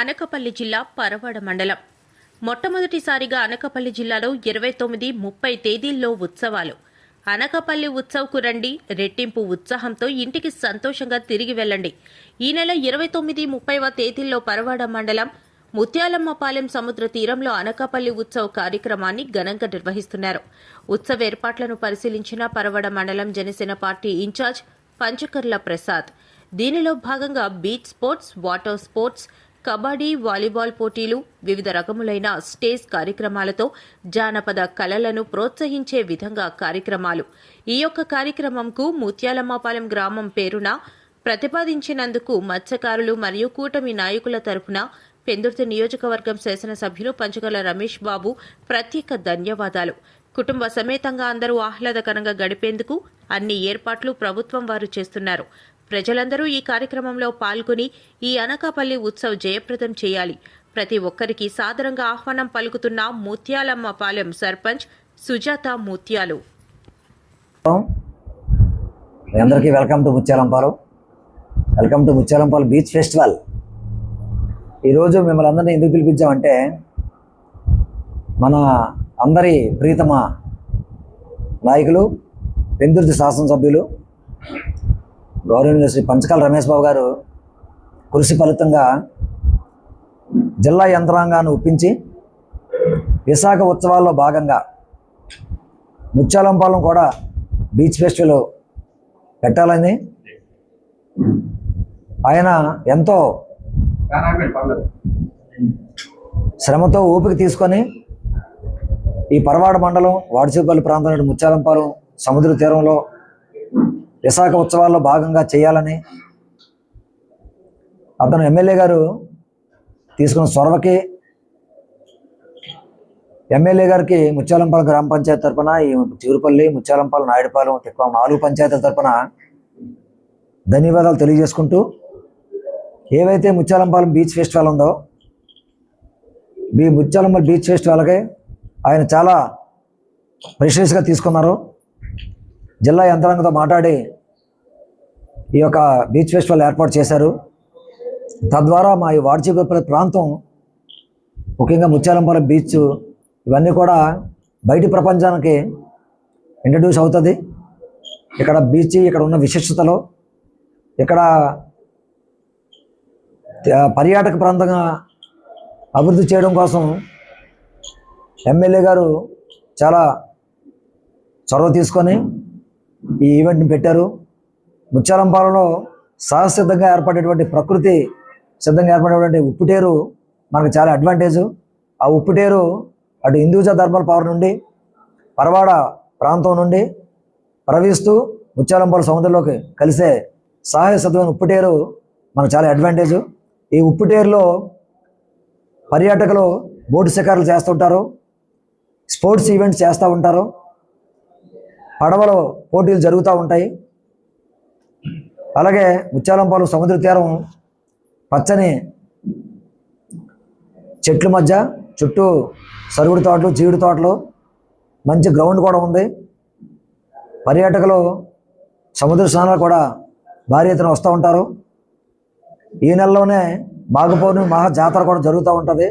అనకపల్లి జిల్లా పరవాడ మండలం. మొట్టమొదటిసారిగా అనకపల్లి జిల్లాలో ఇరవై తొమ్మిది ముప్పై తేదీల్లో ఉత్సవాలు. అనకపల్లి ఉత్సవ్కు రండి రెట్టింపు ఉత్సాహంతో ఇంటికి సంతోషంగా తిరిగి వెళ్ళండి. ఈ నెల ఇరవై తొమ్మిది ముప్పైవ తేదీల్లో పరవాడ మండలం ముత్యాలమ్మపాలెం సముద్ర తీరంలో అనకాపల్లి ఉత్సవ్ కార్యక్రమాన్ని ఘనంగా నిర్వహిస్తున్నారు. ఉత్సవ ఏర్పాట్లను పరిశీలించిన పరవడ మండలం జనసేన పార్టీ ఇన్ఛార్జ్ పంచకర్ల ప్రసాద్. దీనిలో భాగంగా beach sports water sports kabaddi volleyball పోటీలు వివిధ రకములైన స్టేజ్ కార్యక్రమాలతో జానపద కళలను ప్రోత్సహించే విధంగా కార్యక్రమాలు. ఈ యొక్క కార్యక్రమంకు ముత్యాలమ్మపాలెం గ్రామం పేరున ప్రతిపాదించినందుకు మత్స్యకారులు మరియు కూటమి నాయకుల తరపున పెందుర్తి నియోజకవర్గం శాసనసభ్యులు పంచగల రమేష్ బాబు ప్రత్యేక ధన్యవాదాలు. కుటుంబ సమేతంగా అందరూ ఆహ్లాదకరంగా గడిపేందుకు అన్ని ఏర్పాట్లు ప్రభుత్వం వారు చేస్తున్నారు. ప్రజలందరూ ఈ కార్యక్రమంలో పాల్గొని ఈ అనకాపల్లి ఉత్సవ్ జయప్రదం చేయాలి. ప్రతి ఒక్కరికి సాదరంగా ఆహ్వానం పలుకుతున్న ముత్యాలమ్మ పాలెం సర్పంచ్ సుజాత ముత్యాలు. అందరికీ welcome to Mutyalampalem welcome to Mutyalampalem beach festival. ఈరోజు మిమ్మల్ని అందరినీ ఎందుకు పిలిపించామంటే మన అందరి ప్రీతమ నాయకులు పెందుర్తి శాసనసభ్యులు గౌరవనీయులు శ్రీ పంచకాల రమేష్ బాబు గారు కృషి ఫలితంగా జిల్లా యంత్రాంగాన్ని ఒప్పించి విశాఖ ఉత్సవాల్లో భాగంగా ముత్యాలంపాలెం కూడా బీచ్ ఫెస్టివల్ పెట్టాలని ఆయన ఎంతో శ్రమతో ఓపిక తీసుకొని ఈ పరవాడ మండలం వాడిచేపల్లి ప్రాంతంలో ముత్యాలంపాలెం సముద్ర తీరంలో విశాఖ ఉత్సవాల్లో భాగంగా చేయాలని అతను ఎమ్మెల్యే గారు తీసుకున్న సొరవకి ఎమ్మెల్యే గారికి ముత్యాలంపాలెం గ్రామ పంచాయతీ తరపున ఈ చిగురుపల్లి ముత్యాలంపాలెం నాయుడుపాలెం తిక్కువ నాలుగు పంచాయతీల తరఫున ధన్యవాదాలు తెలియజేసుకుంటూ ఏవైతే ముత్యాలంపాలెం బీచ్ ఫెస్టివల్ ఉందో ఈ ముత్యాలంపాలెం బీచ్ ఫెస్టివల్కి ఆయన చాలా ప్రెషియస్గా తీసుకున్నారు. జిల్లా యంత్రాంగంతో మాట్లాడి ఈ యొక్క బీచ్ ఫెస్టివల్ ఏర్పాటు చేశారు. తద్వారా మా ఈ వాడ్చిపల్లి ప్రాంతం ముఖ్యంగా ముత్యాలంపాలెం బీచ్ ఇవన్నీ కూడా బయటి ప్రపంచానికి ఇంట్రడ్యూస్ అవుతుంది. ఇక్కడ బీచ్ ఇక్కడ ఉన్న విశిష్టతలో ఇక్కడ పర్యాటక ప్రాంతంగా అభివృద్ధి చేయడం కోసం ఎమ్మెల్యే గారు చాలా చొరవ తీసుకొని ఈ ఈవెంట్ని పెట్టారు. ముత్యాలంపాలలో సహసిద్ధంగా ఏర్పడేటువంటి ప్రకృతి సిద్ధంగా ఏర్పడేటువంటి ఉప్పుటేరు మనకు చాలా అడ్వాంటేజ్ ఆ ఉప్పుటేరు అటు హిందూజా ధర్మల పవర్ నుండి పరవాడ ప్రాంతం నుండి ప్రవహిస్తూ ముత్యాలంపాల సముద్రంలోకి కలిసే సహాయ సిద్ధమైన ఉప్పుటేరు మనకు చాలా అడ్వాంటేజ్ ఈ ఉప్పుటేరులో పర్యాటకులు బోటు శిఖరాలు చేస్తుంటారు స్పోర్ట్స్ ఈవెంట్స్ చేస్తూ ఉంటారు పడవలో పోటీలు జరుగుతూ ఉంటాయి. అలాగే ముత్యాలంపాలు సముద్ర తీరం పచ్చని చెట్ల మధ్య చుట్టూ సరుగుడు తోటలు జీడి తోటలు మంచి గ్రౌండ్ కూడా ఉంది. పర్యాటకులు సముద్ర స్నానాలు కూడా భారీ ఎత్తున వస్తూ ఉంటారు. ఈ నెలలోనే మాఘపౌర్ణమి మహా జాతర కూడా జరుగుతూ ఉంటుంది.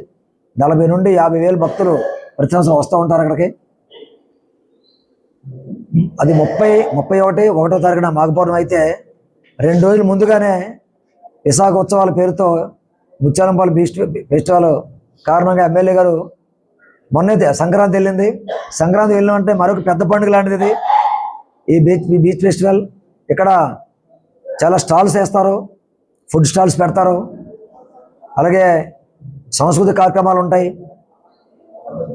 నలభై నుండి యాభై వేలు భక్తులు ప్రతి సంవత్సరం వస్తూ ఉంటారు అక్కడికి. అది ముప్పై ముప్పై ఒకటి ఒకటో తారీఖున మాఘపౌర్ణమి అయితే రెండు రోజుల ముందుగానే విశాఖ ఉత్సవాల పేరుతో ముత్యాలంపాలు బీచ్ ఫెస్టివల్ కారణంగా ఎమ్మెల్యే గారు మొన్నైతే సంక్రాంతి వెళ్ళింది. సంక్రాంతి వెళ్ళినామంటే మరొక పెద్ద పండుగ లాంటిది ఇది. ఈ బీచ్ ఈ బీచ్ ఫెస్టివల్ ఇక్కడ చాలా స్టాల్స్ వేస్తారు ఫుడ్ స్టాల్స్ పెడతారు. అలాగే సాంస్కృతిక కార్యక్రమాలు ఉంటాయి.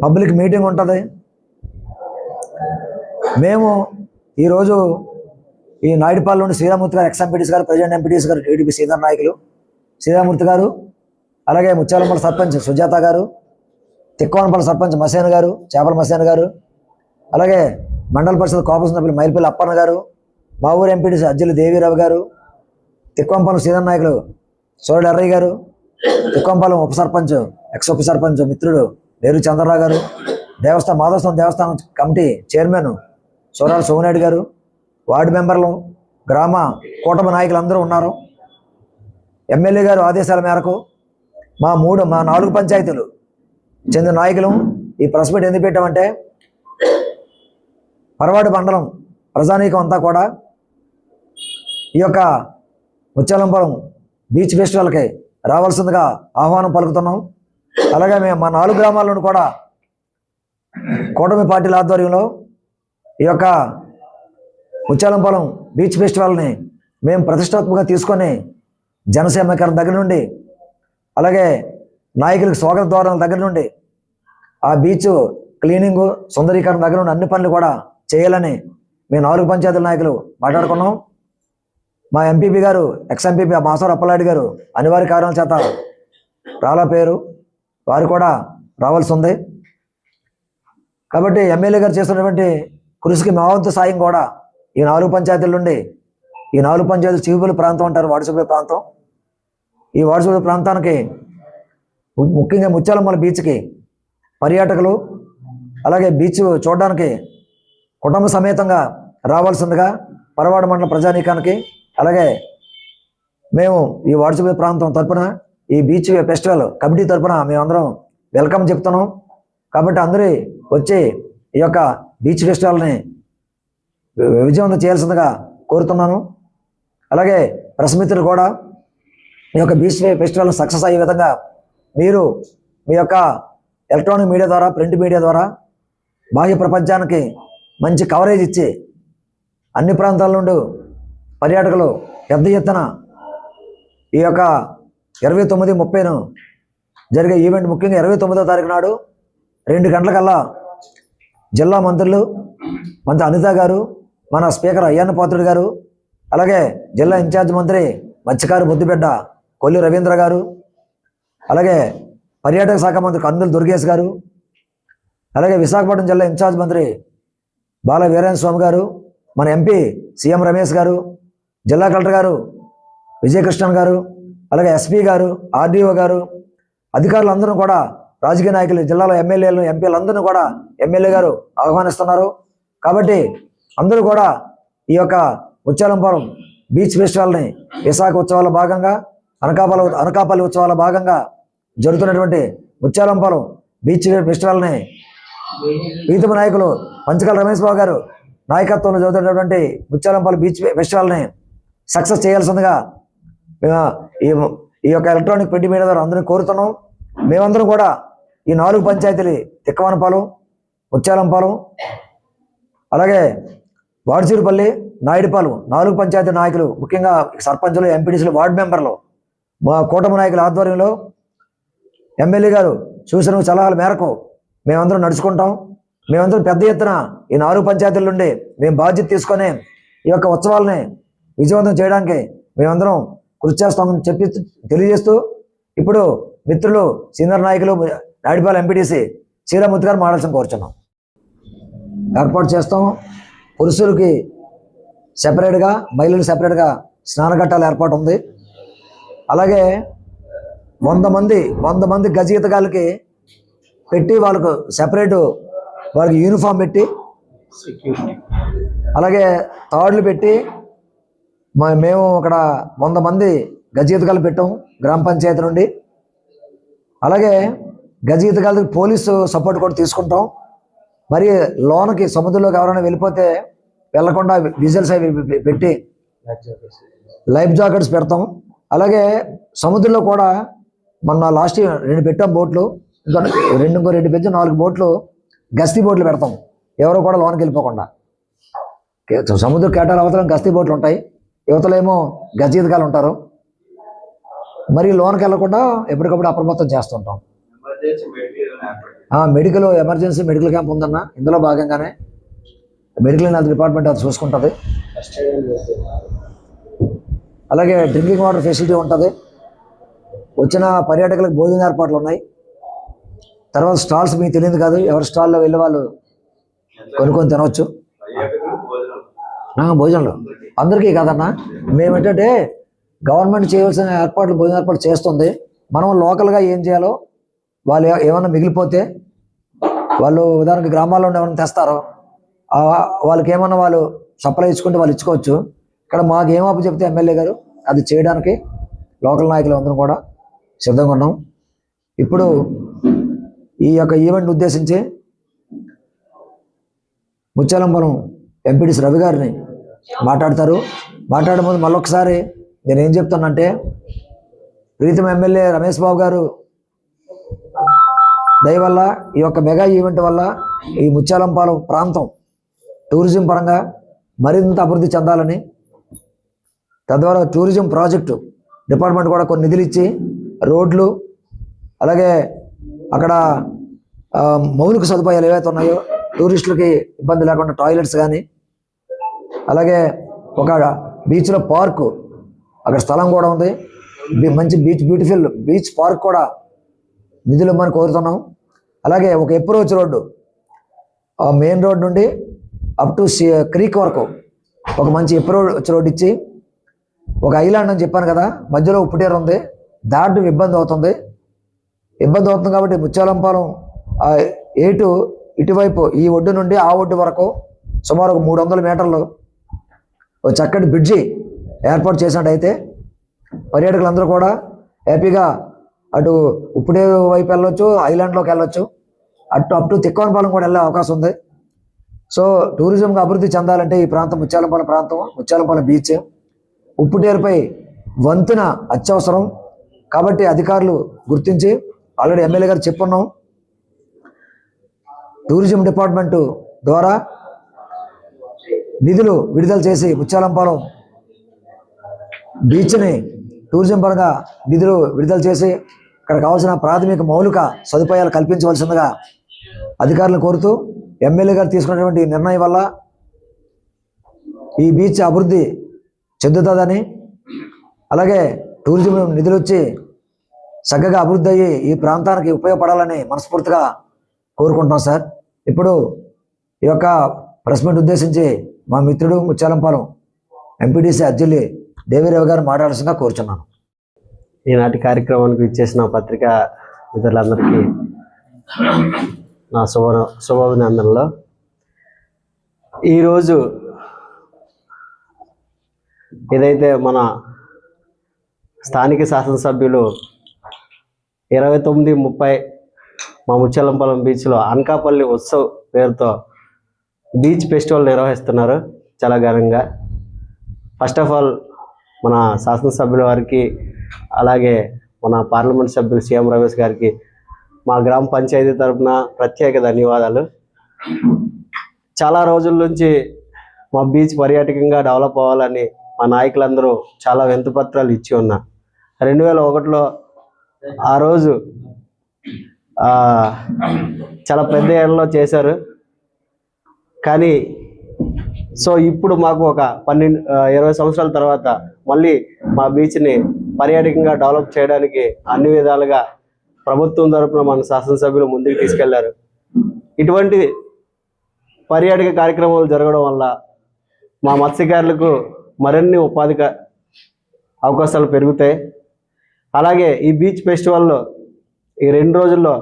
పబ్లిక్ మీటింగ్ ఉంటుంది. మేము ఈరోజు ఈ నాయుడుపాలెం నుండి శ్రీరామూర్తి గారు ఎక్స్ ఎంపీటీస్ గారు ప్రెసిడెంట్ ఎంపీటీస్ గారు టీడీపీ సీనియర్ నాయకులు. శ్రీరామూర్తి గారు అలాగే ముత్యాలమ్మల సర్పంచ్ సుజాత గారు తిక్కోనపల్లి సర్పంచ్ మసేన్ గారు చేపల మసేన్ గారు అలాగే మండల పరిషత్ కోపం సభ్యులు మైల్పల్లి అప్పన్న గారు మా ఊరు ఎంపీటీసీ అజ్జలు దేవీరావు గారు తిక్కోంపాలెం సీనియర్ నాయకులు సోరడు ఎర్రయ్య గారు తిక్కోంపాలెం ఉప సర్పంచ్ ఎక్స్ ఉప సర్పంచ్ మిత్రుడు నేరు చంద్రరావు గారు దేవస్థానం మాధవస్థానం దేవస్థానం కమిటీ చైర్మన్ సోరాల సోమనాయుడు గారు వార్డు మెంబర్లు గ్రామ కూటమి నాయకులు అందరూ ఉన్నారు. ఎమ్మెల్యే గారు ఆదేశాల మేరకు మా మూడు మా నాలుగు పంచాయతీలు చెందిన నాయకులు ఈ ప్రెస్ మీట్ ఎందుకు పెట్టామంటే పరవాడు మండలం ప్రజానీకం అంతా కూడా ఈ యొక్క ముచ్చాలంపురం బీచ్ ఫెస్టివల్కి రావాల్సిందిగా ఆహ్వానం పలుకుతున్నాం. అలాగే మేము మా నాలుగు గ్రామాలను కూడా కూటమి పార్టీల ఆధ్వర్యంలో ఈ యొక్క ముత్యాలంపాలెం బీచ్ ఫెస్టివల్ని మేము ప్రతిష్టాత్మకంగా తీసుకొని జనసేమకరణ దగ్గర నుండి అలాగే నాయకులకు స్వాగత ద్వారాల దగ్గర నుండి ఆ బీచ్ క్లీనింగ్ సుందరీకరణ దగ్గర నుండి అన్ని పనులు కూడా చేయాలని మేము నాలుగు పంచాయతీల నాయకులు మాట్లాడుకున్నాం. మా ఎంపీపీ గారు ఎక్స్ ఎంపీపీ మాసవర అప్పలాడి గారు అనివార్య కారణాల చేత రాలా పేరు వారు కూడా రావాల్సి ఉంది కాబట్టి ఎమ్మెల్యే గారు చేస్తున్నటువంటి కృషికి మా వంతు సాయం కూడా ఈ నాలుగు పంచాయతీల నుండి ఈ నాలుగు పంచాయతీలు చివుపల్లి ప్రాంతం అంటారు వాడిసపల్లి ప్రాంతం. ఈ వాడిసపల్లి ప్రాంతానికి ము- ముఖ్యంగా ముత్యాలమ్మల బీచ్కి పర్యాటకులు అలాగే బీచ్ చూడడానికి కుటుంబ సమేతంగా రావాల్సిందిగా పరవాడ మండల ప్రజానీకానికి అలాగే మేము ఈ వాడిసపల్లి ప్రాంతం తరపున ఈ బీచ్ ఫెస్టివల్ కమిటీ తరపున మేమందరం వెల్కమ్ చెప్తున్నాం. కాబట్టి అందరూ వచ్చి ఈ యొక్క బీచ్ ఫెస్టివల్ని విజయవంతం చేయాల్సిందిగా కోరుతున్నాను. అలాగే ప్రెస్ మిత్రులు కూడా మీ యొక్క బీచ్ ఫెస్టివల్ సక్సెస్ అయ్యే విధంగా మీరు మీ యొక్క ఎలక్ట్రానిక్ మీడియా ద్వారా ప్రింట్ మీడియా ద్వారా బాహ్య ప్రపంచానికి మంచి కవరేజ్ ఇచ్చి అన్ని ప్రాంతాల నుండి పర్యాటకులు పెద్ద ఎత్తున ఈ యొక్క ఇరవై తొమ్మిది ముప్పైను జరిగే ఈవెంట్ ముఖ్యంగా ఇరవై తొమ్మిదో తారీఖు నాడు రెండు గంటలకల్లా జిల్లా మంత్రులు మంత్రి అనిత గారు మన స్పీకర్ అయ్యన్న పాత్రుడు గారు అలాగే జిల్లా ఇన్ఛార్జ్ మంత్రి మత్స్యకారు బుద్ధిబిడ్డ కొల్లి రవీంద్ర గారు అలాగే పర్యాటక శాఖ మంత్రి కందులు దుర్గేష్ గారు అలాగే విశాఖపట్నం జిల్లా ఇన్ఛార్జ్ మంత్రి బాల వీరేంద్ర స్వామి గారు మన ఎంపీ సీఎం రమేష్ గారు జిల్లా కలెక్టర్ గారు విజయకృష్ణన్ గారు అలాగే ఎస్పీ గారు ఆర్డీఓ గారు అధికారులందరూ కూడా రాజకీయ నాయకులు జిల్లాలో ఎమ్మెల్యేలు ఎంపీలందరినీ కూడా ఎమ్మెల్యే గారు ఆహ్వానిస్తున్నారు. కాబట్టి అందరూ కూడా ఈ యొక్క ముత్యాలంపురం బీచ్ ఫెస్టివల్ని విశాఖ ఉత్సవాల భాగంగా అనకాపల్లి అనకాపల్లి ఉత్సవాల భాగంగా జరుగుతున్నటువంటి ముత్యాలంపురం బీచ్ ఫెస్టివల్ని ప్రీతమ నాయకులు పంచకల రమేష్ బాబు గారు నాయకత్వంలో జరుగుతున్నటువంటి ముత్యాలంపల్లి బీచ్ ఫెస్టివల్ని సక్సెస్ చేయాల్సిందిగా ఈ ఈ యొక్క ఎలక్ట్రానిక్ ప్రింట్ మీడియా ద్వారా అందరినీ కోరుతున్నాం. మేమందరం కూడా ఈ నాలుగు పంచాయతీలు తిక్కవనపాలెం ముత్యాలంపాలెం అలాగే వాడిచూరుపల్లి నాయుడుపాలెం నాలుగు పంచాయతీ నాయకులు ముఖ్యంగా సర్పంచులు ఎంపీటీసీలు వార్డు మెంబర్లు మా కూటమి నాయకుల ఆధ్వర్యంలో ఎమ్మెల్యే గారు సూచన సలహాల మేరకు మేమందరం నడుచుకుంటాం. మేమందరం పెద్ద ఎత్తున ఈ నాలుగు పంచాయతీల నుండి మేము బాధ్యత తీసుకొని ఈ యొక్క ఉత్సవాలని విజయవంతం చేయడానికి మేమందరం కృషి చేస్తామని చెప్పి తెలియజేస్తూ ఇప్పుడు మిత్రులు సీనియర్ నాయకులు నాయుడుపాలెం ఎంపీటీసీ శ్రీరామూర్తి గారు మాట్లాడాల్సిన కోరుచున్నాం. ఏర్పాటు చేస్తాం. పురుషులకి సెపరేట్గా మహిళలు సెపరేట్గా స్నానఘట్టాలు ఏర్పాటు ఉంది. అలాగే వంద మంది వంద మంది గజగీతగాళ్ళకి పెట్టి వాళ్ళకు సెపరేట్ వాళ్ళకి యూనిఫామ్ పెట్టి అలాగే తాడులు పెట్టి మేము అక్కడ వంద మంది గజగీతగాళ్ళు పెట్టాము గ్రామ పంచాయతీ నుండి. అలాగే గజగీతగాళ్ళకి పోలీసు సపోర్ట్ కూడా తీసుకుంటాం. మరి లోనకి సముద్రంలోకి ఎవరైనా వెళ్ళిపోతే వెళ్ళకుండా విజిల్స్ అవి పెట్టి లైఫ్ జాకెట్స్ పెడతాం. అలాగే సముద్రంలో కూడా మొన్న లాస్ట్ ఇయర్ రెండు పెట్టాం బోట్లు. ఇంకా రెండు ఇంకో రెండు పెంచి నాలుగు బోట్లు గస్తీ బోట్లు పెడతాం. ఎవరు కూడా లోనికి వెళ్ళిపోకుండా. సముద్ర కేటాల అవతల గస్తీ బోట్లు ఉంటాయి. యువతలేమో గజీతకాలు ఉంటారు. మరి లోనికి వెళ్ళకుండా ఎప్పటికప్పుడు అప్రమత్తం చేస్తుంటాం. మెడికల్ ఎమర్జెన్సీ మెడికల్ క్యాంప్ ఉందన్న. ఇందులో భాగంగానే మెడికల్ అండ్ హెల్త్ డిపార్ట్మెంట్ అది చూసుకుంటుంది. అలాగే డ్రింకింగ్ వాటర్ ఫెసిలిటీ ఉంటుంది. వచ్చిన పర్యాటకులకు భోజన ఏర్పాట్లు ఉన్నాయి. తర్వాత స్టాల్స్ మీకు తెలియదు కాదు ఎవరి స్టాల్లో వెళ్ళే వాళ్ళు కొనుక్కొని తినవచ్చు భోజనాలు. అందరికీ కాదన్నా మేమేంటంటే గవర్నమెంట్ చేయవలసిన ఏర్పాట్లు భోజన ఏర్పాట్లు చేస్తుంది. మనం లోకల్గా ఏం చేయాలో వాళ్ళు ఏమన్నా మిగిలిపోతే వాళ్ళు ఉదాహరణకి గ్రామాల్లో ఉండి ఏమైనా తెస్తారో వాళ్ళకి ఏమన్నా వాళ్ళు సప్లై ఇచ్చుకుంటే వాళ్ళు ఇచ్చుకోవచ్చు. ఇక్కడ మాకు ఏం అప్పు చెప్తే ఎమ్మెల్యే గారు అది చేయడానికి లోకల్ నాయకులు అందరం కూడా సిద్ధంగా ఉన్నాం. ఇప్పుడు ఈ యొక్క ఈవెంట్ ఉద్దేశించి ముచ్చాలంపురం ఎంపీడీసీ రవి గారిని మాట్లాడతారు. మాట్లాడే ముందు మళ్ళొకసారి నేను ఏం చెప్తానంటే ప్రీతం ఎమ్మెల్యే రమేష్ బాబు గారు దయవల్ల ఈ యొక్క మెగా ఈవెంట్ వల్ల ఈ ముత్యాలంపాలెం ప్రాంతం టూరిజం పరంగా మరింత అభివృద్ధి చెందాలని తద్వారా టూరిజం ప్రాజెక్టు డిపార్ట్మెంట్ కూడా కొన్ని నిధులు ఇచ్చి రోడ్లు అలాగే అక్కడ మౌలిక సదుపాయాలు ఏవైతే ఉన్నాయో టూరిస్టులకి ఇబ్బంది లేకుండా టాయిలెట్స్ కానీ అలాగే ఒక బీచ్లో పార్కు అక్కడ స్థలం కూడా ఉంది. మంచి బీచ్ బ్యూటిఫుల్ బీచ్ పార్క్ కూడా నిధులు ఇవ్వమని కోరుతున్నాం. అలాగే ఒక ఎప్రోచ్ రోడ్డు. ఆ మెయిన్ రోడ్ నుండి అప్ టు క్రీక్ వరకు ఒక మంచి ఎప్రోచ్ రోడ్ ఇచ్చి ఒక ఐలాండ్ అని చెప్పాను కదా మధ్యలో ఉప్పుటేరు ఉంది. దాటు ఇబ్బంది అవుతుంది. ఇబ్బంది అవుతుంది కాబట్టి ముత్యాలంపాలెం ఏటు ఇటువైపు ఈ ఒడ్డు నుండి ఆ ఒడ్డు వరకు సుమారు ఒక మూడు వందల మీటర్లు ఒక చక్కటి బ్రిడ్జి ఏర్పాటు చేసినట్టయితే పర్యాటకులందరూ కూడా హ్యాపీగా అటు ఇప్పుడే వైపు వెళ్ళొచ్చు ఐలాండ్లోకి వెళ్ళొచ్చు. అటు అప్ టు తిక్కవనపాలెం కూడా వెళ్ళే అవకాశం ఉంది. సో టూరిజంగా అభివృద్ధి చెందాలంటే ఈ ప్రాంతం ముత్యాలంపాలెం ప్రాంతం ముత్యాలంపాలెం బీచ్. ఉప్పుటేరుపై వంతెన అత్యవసరం. కాబట్టి అధికారులు గుర్తించి ఆల్రెడీ ఎమ్మెల్యే గారు చెప్పున్నాం. టూరిజం డిపార్ట్మెంట్ ద్వారా నిధులు విడుదల చేసి ముత్యాలంపాలెం బీచ్ని టూరిజం పరంగా నిధులు విడుదల చేసి ఇక్కడ కావాల్సిన ప్రాథమిక మౌలిక సదుపాయాలు కల్పించవలసిందిగా అధికారులను కోరుతూ ఎమ్మెల్యే గారు తీసుకున్నటువంటి నిర్ణయం వల్ల ఈ బీచ్ అభివృద్ధి చెందుతుందని అలాగే టూరిజం నిధులు వచ్చి చక్కగా అభివృద్ధి అయ్యి ఈ ప్రాంతానికి ఉపయోగపడాలని మనస్ఫూర్తిగా కోరుకుంటున్నాం సార్. ఇప్పుడు ఈ యొక్క ప్రెస్ మీట్ ఉద్దేశించి మా మిత్రుడు ముచ్చాలంపాలెం ఎంపీటీసీ అర్జులి దేవిరావు గారు మాట్లాడాల్సిందిగా కోరుచున్నాను. ఈనాటి కార్యక్రమానికి ఇచ్చేసిన పత్రికా మిత్రులందరికీ నా శుభ శుభాభినందనలు. ఈరోజు ఏదైతే మన స్థానిక శాసనసభ్యులు ఇరవై తొమ్మిది ముప్పై మా ముచ్చలంపాలెం బీచ్లో అనకాపల్లి ఉత్సవ్ పేరుతో బీచ్ ఫెస్టివల్ నిర్వహిస్తున్నారు చాలా ఘనంగా. ఫస్ట్ ఆఫ్ ఆల్ మన శాసనసభ్యుల వారికి అలాగే మన పార్లమెంట్ సభ్యులు సీఎం రమేష్ గారికి మా గ్రామ పంచాయతీ తరపున ప్రత్యేక ధన్యవాదాలు. చాలా రోజుల నుంచి మా బీచ్ పర్యాటకంగా డెవలప్ అవ్వాలని మా నాయకులందరూ చాలా వింతపత్రాలు ఇచ్చి ఉన్నా. రెండు వేల ఒకటిలో ఆ రోజు చాలా పెద్ద ఏళ్ళలో చేశారు. కానీ సో ఇప్పుడు మాకు ఒక పన్నెండు ఇరవై సంవత్సరాల తర్వాత మళ్ళీ మా బీచ్ని పర్యాటకంగా డెవలప్ చేయడానికి అన్ని విధాలుగా ప్రభుత్వం తరపున మన శాసనసభ్యులు ముందుకు తీసుకెళ్ళారు. ఇటువంటి పర్యాటక కార్యక్రమాలు జరగడం వల్ల మా మత్స్యకారులకు మరిన్ని ఉపాధి అవకాశాలు పెరుగుతాయి. అలాగే ఈ బీచ్ ఫెస్టివల్లో ఈ రెండు రోజుల్లో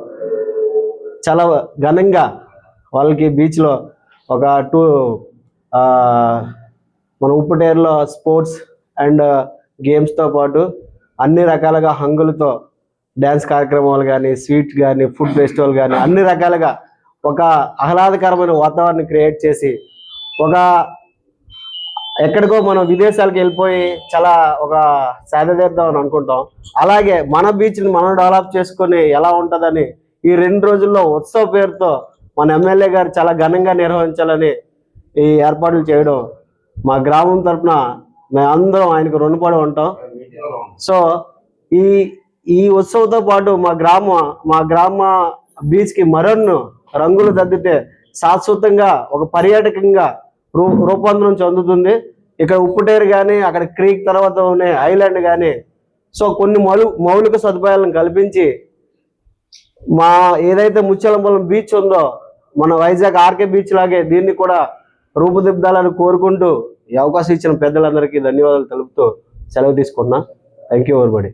చాలా ఘనంగా వాళ్ళకి బీచ్లో ఒక టూ మన ఉప్పుటేరులో స్పోర్ట్స్ అండ్ గేమ్స్తో పాటు అన్ని రకాలుగా హంగులతో డ్యాన్స్ కార్యక్రమాలు కానీ స్వీట్ కానీ ఫుడ్ ఫెస్టివల్ కానీ అన్ని రకాలుగా ఒక ఆహ్లాదకరమైన వాతావరణం క్రియేట్ చేసి ఒక ఎక్కడికో మనం విదేశాలకు వెళ్ళిపోయి చాలా ఒక సేద అని అనుకుంటాం. అలాగే మన బీచ్ని మనం డెవలప్ చేసుకొని ఎలా ఉంటుందని ఈ రెండు రోజుల్లో ఉత్సవ పేరుతో మన ఎమ్మెల్యే గారు చాలా ఘనంగా నిర్వహించాలని ఈ ఏర్పాట్లు చేయడం మా గ్రామం మేమందరం ఆయనకు రుణపడి ఉంటాం. సో ఈ ఈ ఉత్సవంతో పాటు మా గ్రామ మా గ్రామ బీచ్కి మరొన్ను రంగులు దద్దితే శాశ్వతంగా ఒక పర్యాటకంగా రూ రూపాంతరం చెందుతుంది. ఇక్కడ ఉప్పుటేరు కానీ అక్కడ క్రీక్ తర్వాత ఉండే ఐలాండ్ కానీ సో కొన్ని మౌలి మౌలిక సదుపాయాలను కల్పించి మా ఏదైతే ముచ్చలంపల్లం బీచ్ ఉందో మన వైజాగ్ ఆర్కే బీచ్ లాగే దీన్ని కూడా రూపుదిద్దాలని కోరుకుంటూ ఈ అవకాశం ఇచ్చిన పెద్దలందరికీ ధన్యవాదాలు తెలుపుతూ సెలవు తీసుకున్నా థ్యాంక్ యూ ఎవరిబడి